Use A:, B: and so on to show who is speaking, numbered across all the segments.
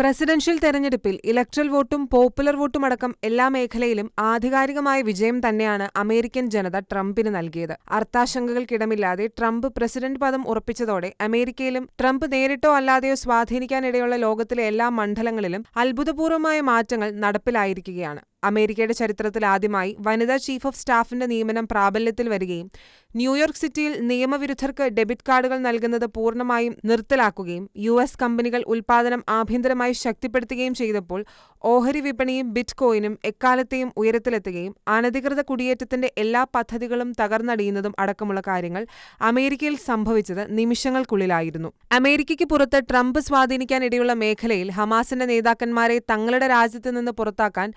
A: Presidential തെരഞ്ഞെടുപ്പിൽ electoral വോട്ടും popular വോട്ടും അടക്കം എല്ലാ മേഖലയിലും ആധികാരികമായ വിജയം തന്നെയാണ് അമേരിക്കൻ ജനത ട്രംപിന് നൽകിയത്. അർത്ഥാശങ്കകൾക്കിടമില്ലാതെ ട്രംപ് പ്രസിഡന്റ് പദം ഉറപ്പിച്ചതോടെ അമേരിക്കയിലും ട്രംപ് നേരിട്ടോ അല്ലാതെയോ സ്വാധീനിക്കാനിടയുള്ള ലോകത്തിലെ എല്ലാ മണ്ഡലങ്ങളിലും അത്ഭുതപൂർവമായ മാറ്റങ്ങൾ നടപ്പിലായിരിക്കുകയാണ്. അമേരിക്കയുടെ ചരിത്രത്തിൽ ആദ്യമായി വനിതാ ചീഫ് ഓഫ് സ്റ്റാഫിന്റെ നിയമനം പ്രാബല്യത്തിൽ വരികയും ന്യൂയോർക്ക് സിറ്റിയിൽ നിയമവിരുദ്ധർക്ക് ഡെബിറ്റ് കാർഡുകൾ നൽകുന്നത് പൂർണമായും നിർത്തലാക്കുകയും യു എസ് കമ്പനികൾ ഉൽപാദനം ആഭ്യന്തരമായി ശക്തിപ്പെടുത്തുകയും ചെയ്തപ്പോൾ ഓഹരി വിപണിയും ബിറ്റ്കോയിനും എക്കാലത്തെയും ഉയരത്തിലെത്തുകയും അനധികൃത കുടിയേറ്റത്തിന്റെ എല്ലാ പദ്ധതികളും തകർന്നടിയുന്നതും അടക്കമുള്ള കാര്യങ്ങൾ അമേരിക്കയിൽ സംഭവിച്ചത് നിമിഷങ്ങൾക്കുള്ളിലായിരുന്നു. അമേരിക്കയ്ക്ക് പുറത്ത് ട്രംപ് സ്വാധീനിക്കാനിടയുള്ള മേഖലയിൽ ഹമാസിന്റെ നേതാക്കന്മാരെ തങ്ങളുടെ രാജ്യത്ത് നിന്ന് പുറത്താക്കാൻ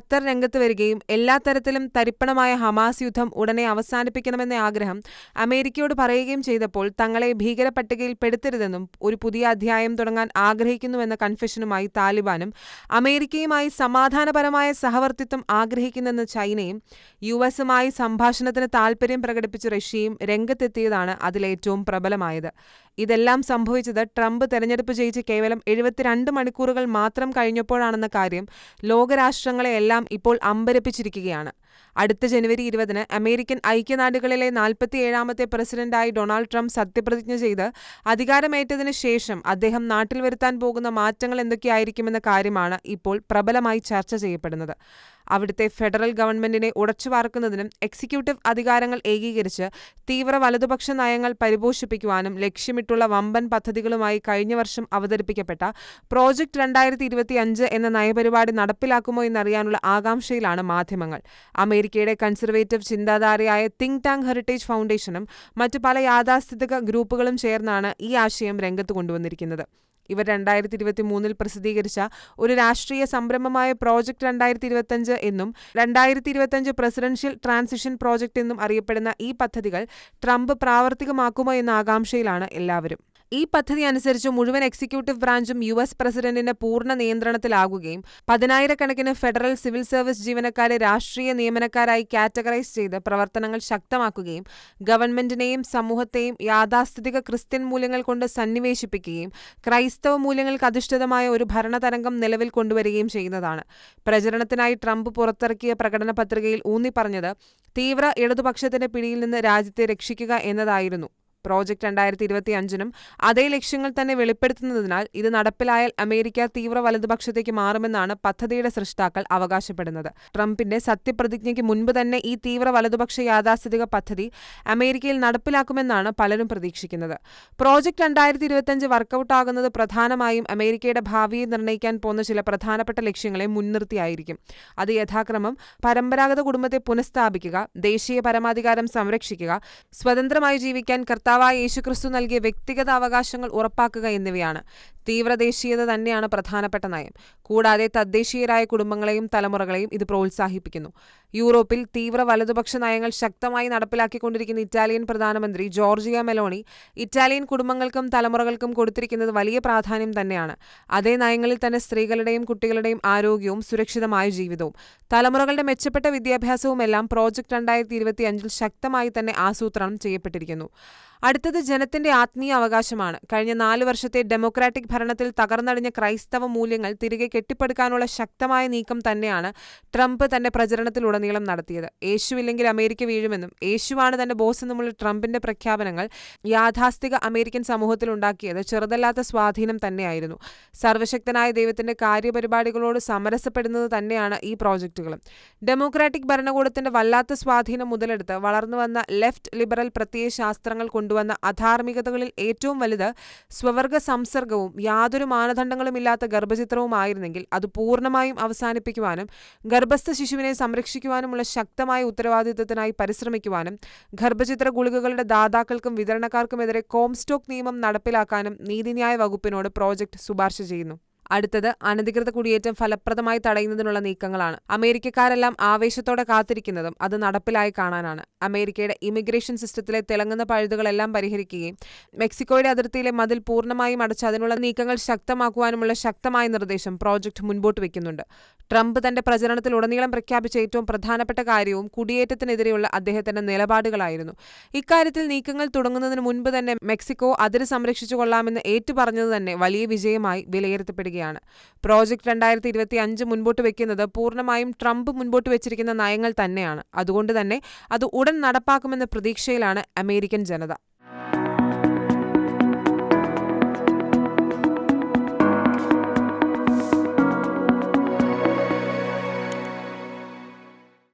A: ഖത്തർ രംഗത്ത് വരികയും എല്ലാ തരത്തിലും തരിപ്പണമായ ഹമാസ് യുദ്ധം ഉടനെ അവസാനിപ്പിക്കണമെന്ന ആഗ്രഹം അമേരിക്കയോട് പറയുകയും ചെയ്തപ്പോൾ തങ്ങളെ ഭീകര പട്ടികയിൽ പെടുത്തരുതെന്നും ഒരു പുതിയ അധ്യായം തുടങ്ങാൻ ആഗ്രഹിക്കുന്നുവെന്ന കൺഫെഷനുമായി താലിബാനും അമേരിക്കയുമായി സമാധാനപരമായ സഹവർത്തിത്വം ആഗ്രഹിക്കുന്നെന്ന് ചൈനയും യു എസുമായി സംഭാഷണത്തിന് താൽപര്യം പ്രകടിപ്പിച്ച റഷ്യയും രംഗത്തെത്തിയതാണ് അതിലേറ്റവും പ്രബലമായത്. ഇതെല്ലാം സംഭവിച്ചത് ട്രംപ് തെരഞ്ഞെടുപ്പ് ജയിച്ച് കേവലം എഴുപത്തിരണ്ട് മണിക്കൂറുകൾ മാത്രം കഴിഞ്ഞപ്പോഴാണെന്ന കാര്യം ലോകരാഷ്ട്രങ്ങളെയെല്ലാം ഇപ്പോൾ അമ്പരപ്പിച്ചിരിക്കുകയാണ് അടുത്ത ജനുവരി ഇരുപതിന് അമേരിക്കൻ ഐക്യനാടുകളിലെ നാൽപ്പത്തിയേഴാമത്തെ പ്രസിഡന്റായി ഡൊണാൾഡ് ട്രംപ് സത്യപ്രതിജ്ഞ ചെയ്ത് അധികാരമേറ്റതിനു ശേഷം അദ്ദേഹം നാട്ടിൽ വരുത്താൻ പോകുന്ന മാറ്റങ്ങൾ എന്തൊക്കെയായിരിക്കുമെന്ന കാര്യമാണ് ഇപ്പോൾ പ്രബലമായി ചർച്ച ചെയ്യപ്പെടുന്നത്. അവിടുത്തെ ഫെഡറൽ ഗവൺമെന്റിനെ ഉടച്ചുവാർക്കുന്നതിനും എക്സിക്യൂട്ടീവ് അധികാരങ്ങൾ ഏകീകരിച്ച് തീവ്ര വലതുപക്ഷ നയങ്ങൾ പരിപോഷിപ്പിക്കുവാനും ലക്ഷ്യമിട്ടുള്ള വമ്പൻ പദ്ധതികളുമായി കഴിഞ്ഞ വർഷം അവതരിപ്പിക്കപ്പെട്ട പ്രോജക്ട് രണ്ടായിരത്തി എന്ന നയപരിപാടി നടപ്പിലാക്കുമോ എന്നറിയാനുള്ള ആകാംക്ഷയിലാണ് മാധ്യമങ്ങൾ. അമേരിക്കയുടെ കൺസർവേറ്റീവ് ചിന്താധാരയായ തിങ്ക് ടാങ്ക് ഹെറിറ്റേജ് ഫൗണ്ടേഷനും മറ്റു പല യാഥാസ്ഥിതിക ഗ്രൂപ്പുകളും ചേർന്നാണ് ഈ ആശയം രംഗത്ത് കൊണ്ടുവന്നിരിക്കുന്നത്. ഇവർ രണ്ടായിരത്തി ഇരുപത്തി മൂന്നിൽ പ്രസിദ്ധീകരിച്ച ഒരു രാഷ്ട്രീയ സംരംഭമായ പ്രോജക്ട് രണ്ടായിരത്തി ഇരുപത്തഞ്ച് എന്നും രണ്ടായിരത്തി ഇരുപത്തഞ്ച് പ്രസിഡൻഷ്യൽ ട്രാൻസിഷൻ പ്രോജക്റ്റ് എന്നും അറിയപ്പെടുന്ന ഈ പദ്ധതികൾ ട്രംപ് പ്രാവർത്തികമാക്കുമോ എന്ന ആകാംക്ഷയിലാണ് എല്ലാവരും. ഈ പദ്ധതി അനുസരിച്ച് മുഴുവൻ എക്സിക്യൂട്ടീവ് ബ്രാഞ്ചും യു എസ് പ്രസിഡന്റിന്റെ പൂർണ നിയന്ത്രണത്തിലാകുകയും പതിനായിരക്കണക്കിന് ഫെഡറൽ സിവിൽ സർവീസ് ജീവനക്കാരെ രാഷ്ട്രീയ നിയമനക്കാരായി കാറ്റഗറൈസ് ചെയ്ത് പ്രവർത്തനങ്ങൾ ശക്തമാക്കുകയും ഗവൺമെന്റിനെയും സമൂഹത്തെയും യാഥാസ്ഥിതിക ക്രിസ്ത്യൻ മൂല്യങ്ങൾ കൊണ്ട് സന്നിവേശിപ്പിക്കുകയും ക്രൈസ്തവ മൂല്യങ്ങൾക്ക് അധിഷ്ഠിതമായ ഒരു ഭരണതരംഗം നിലവിൽ കൊണ്ടുവരികയും ചെയ്യുന്നതാണ്. പ്രചരണത്തിനായി ട്രംപ് പുറത്തിറക്കിയ പ്രകടന പത്രികയിൽ ഊന്നിപ്പറഞ്ഞത് തീവ്ര ഇടതുപക്ഷത്തിന്റെ പിടിയിൽ നിന്ന് രാജ്യത്തെ രക്ഷിക്കുക എന്നതായിരുന്നു. പ്രോജക്ട് രണ്ടായിരത്തി ഇരുപത്തി അഞ്ചിനും അതേ ലക്ഷ്യങ്ങൾ തന്നെ വെളിപ്പെടുത്തുന്നതിനാൽ ഇത് നടപ്പിലായാൽ അമേരിക്ക തീവ്ര വലതുപക്ഷത്തേക്ക് മാറുമെന്നാണ് പദ്ധതിയുടെ സൃഷ്ടാക്കൾ അവകാശപ്പെടുന്നത്. ട്രംപിന്റെ സത്യപ്രതിജ്ഞയ്ക്ക് മുൻപ് തന്നെ ഈ തീവ്ര വലതുപക്ഷ യാഥാസ്ഥിതിക പദ്ധതി അമേരിക്കയിൽ നടപ്പിലാക്കുമെന്നാണ് പലരും പ്രതീക്ഷിക്കുന്നത്. പ്രോജക്ട് രണ്ടായിരത്തി ഇരുപത്തിയഞ്ച് വർക്കൗട്ട് ആകുന്നത് പ്രധാനമായും അമേരിക്കയുടെ ഭാവിയെ നിർണയിക്കാൻ പോകുന്ന ചില പ്രധാനപ്പെട്ട ലക്ഷ്യങ്ങളെ മുൻനിർത്തിയായിരിക്കും. അത് യഥാക്രമം പരമ്പരാഗത കുടുംബത്തെ പുനഃസ്ഥാപിക്കുക ദേശീയ പരമാധികാരം സംരക്ഷിക്കുക സ്വതന്ത്രമായി ജീവിക്കാൻ കർത്താവായ യേശുക്രിസ്തു നൽകിയ വ്യക്തിഗത അവകാശങ്ങൾ ഉറപ്പാക്കുക എന്നിവയാണ്. തീവ്രദേശീയത തന്നെയാണ് പ്രധാനപ്പെട്ട നയം. കൂടാതെ തദ്ദേശീയരായ കുടുംബങ്ങളെയും തലമുറകളെയും ഇത് പ്രോത്സാഹിപ്പിക്കുന്നു. യൂറോപ്പിൽ തീവ്ര വലതുപക്ഷ നയങ്ങൾ ശക്തമായി നടപ്പിലാക്കിക്കൊണ്ടിരിക്കുന്ന ഇറ്റാലിയൻ പ്രധാനമന്ത്രി ജോർജിയ മെലോണി ഇറ്റാലിയൻ കുടുംബങ്ങൾക്കും തലമുറകൾക്കും കൊടുത്തിരിക്കുന്നത് വലിയ പ്രാധാന്യം തന്നെയാണ്. അതേ നയങ്ങളിൽ തന്നെ സ്ത്രീകളുടെയും കുട്ടികളുടെയും ആരോഗ്യവും സുരക്ഷിതമായ ജീവിതവും. തലമുറകളുടെ മെച്ചപ്പെട്ട വിദ്യാഭ്യാസവും എല്ലാം പ്രോജക്ട് രണ്ടായിരത്തി ഇരുപത്തി അഞ്ചിൽ ശക്തമായി തന്നെ ആസൂത്രണം ചെയ്യപ്പെട്ടിരിക്കുന്നു. അടുത്തത് ജനത്തിന്റെ ആത്മീയ അവകാശമാണ്. കഴിഞ്ഞ നാല് വർഷത്തെ ഡെമോക്രാറ്റിക് ഭരണത്തിൽ തകർന്നടിഞ്ഞ ക്രൈസ്തവ മൂല്യങ്ങൾ തിരികെ കെട്ടിപ്പടുക്കാനുള്ള ശക്തമായ നീക്കം തന്നെയാണ് ട്രംപ് തന്റെ പ്രചരണത്തിലുടനീളം നടത്തിയത്. യേശുവില്ലെങ്കിൽ അമേരിക്ക വീഴുമെന്നും യേശുവാണ് തന്റെ ബോസ് എന്നുമുള്ള ട്രംപിന്റെ പ്രഖ്യാപനങ്ങൾ യാഥാസ്ഥിക അമേരിക്കൻ സമൂഹത്തിൽ ഉണ്ടാക്കിയത് ചെറുതല്ലാത്ത സ്വാധീനം തന്നെയായിരുന്നു. സർവശക്തനായ ദൈവത്തിന്റെ കാര്യപരിപാടികളോട് സമരസപ്പെടുന്നത് തന്നെയാണ് ഈ പ്രോജക്റ്റുകളും. ഡെമോക്രാറ്റിക് ഭരണകൂടത്തിന്റെ വല്ലാത്ത സ്വാധീനം മുതലെടുത്ത് വളർന്നു വന്ന ലെഫ്റ്റ് ലിബറൽ പ്രത്യയ ശാസ്ത്രങ്ങൾ കൊണ്ടുവന്ന അധാർമികതകളിൽ ഏറ്റവും വലുത് സ്വവർഗ സംസർഗവും യാതൊരു മാനദണ്ഡങ്ങളുമില്ലാത്ത ഗർഭചിത്രവുമായിരുന്നെങ്കിൽ അത് പൂർണമായും അവസാനിപ്പിക്കുവാനും ഗർഭസ്ഥ ശിശുവിനെ സംരക്ഷിക്കുവാനുമുള്ള ശക്തമായ ഉത്തരവാദിത്തത്തിനായി പരിശ്രമിക്കുവാനും ഗർഭചിത്ര ഗുളികകളുടെ ദാതാക്കൾക്കും വിതരണക്കാർക്കുമെതിരെ കോംസ്റ്റോക്ക് നിയമം നടപ്പിലാക്കാനും നീതിന്യായ വകുപ്പിനോട് പ്രോജക്ട് ശുപാർശ ചെയ്യുന്നു. അടുത്തത് അനധികൃത കുടിയേറ്റം ഫലപ്രദമായി തടയുന്നതിനുള്ള നീക്കങ്ങളാണ്. അമേരിക്കക്കാരെല്ലാം ആവേശത്തോടെ കാത്തിരിക്കുന്നതും അത് നടപ്പിലായി കാണാനാണ്. അമേരിക്കയുടെ ഇമിഗ്രേഷൻ സിസ്റ്റത്തിലെ തിളങ്ങുന്ന പഴുതുകളെല്ലാം പരിഹരിക്കുകയും മെക്സിക്കോയുടെ അതിർത്തിയിലെ മതിൽ പൂർണമായും അടച്ച് അതിനുള്ള നീക്കങ്ങൾ ശക്തമാക്കുവാനുമുള്ള ശക്തമായ നിർദ്ദേശം പ്രോജക്ട് മുൻപോട്ട് വയ്ക്കുന്നുണ്ട് ട്രംപ് തന്റെ പ്രചരണത്തിൽ ഉടനീളം പ്രഖ്യാപിച്ച ഏറ്റവും പ്രധാനപ്പെട്ട കാര്യവും കുടിയേറ്റത്തിനെതിരെയുള്ള അദ്ദേഹത്തിന്റെ നിലപാടുകളായിരുന്നു. ഇക്കാര്യത്തിൽ നീക്കങ്ങൾ തുടങ്ങുന്നതിന് മുൻപ് തന്നെ മെക്സിക്കോ അതിര് സംരക്ഷിച്ചുകൊള്ളാമെന്ന് ഏറ്റുപറഞ്ഞത് തന്നെ വലിയ വിജയമായി വിലയിരുത്തപ്പെടുകയാണ്. പ്രോജക്ട് രണ്ടായിരത്തി ഇരുപത്തി അഞ്ച് മുൻപോട്ട് വെക്കുന്നത് പൂർണമായും ട്രംപ് മുൻപോട്ട് വെച്ചിരിക്കുന്ന നയങ്ങൾ തന്നെയാണ്. അതുകൊണ്ട് തന്നെ അത് ഉടൻ നടപ്പാക്കുമെന്ന പ്രതീക്ഷയിലാണ് അമേരിക്കൻ ജനത.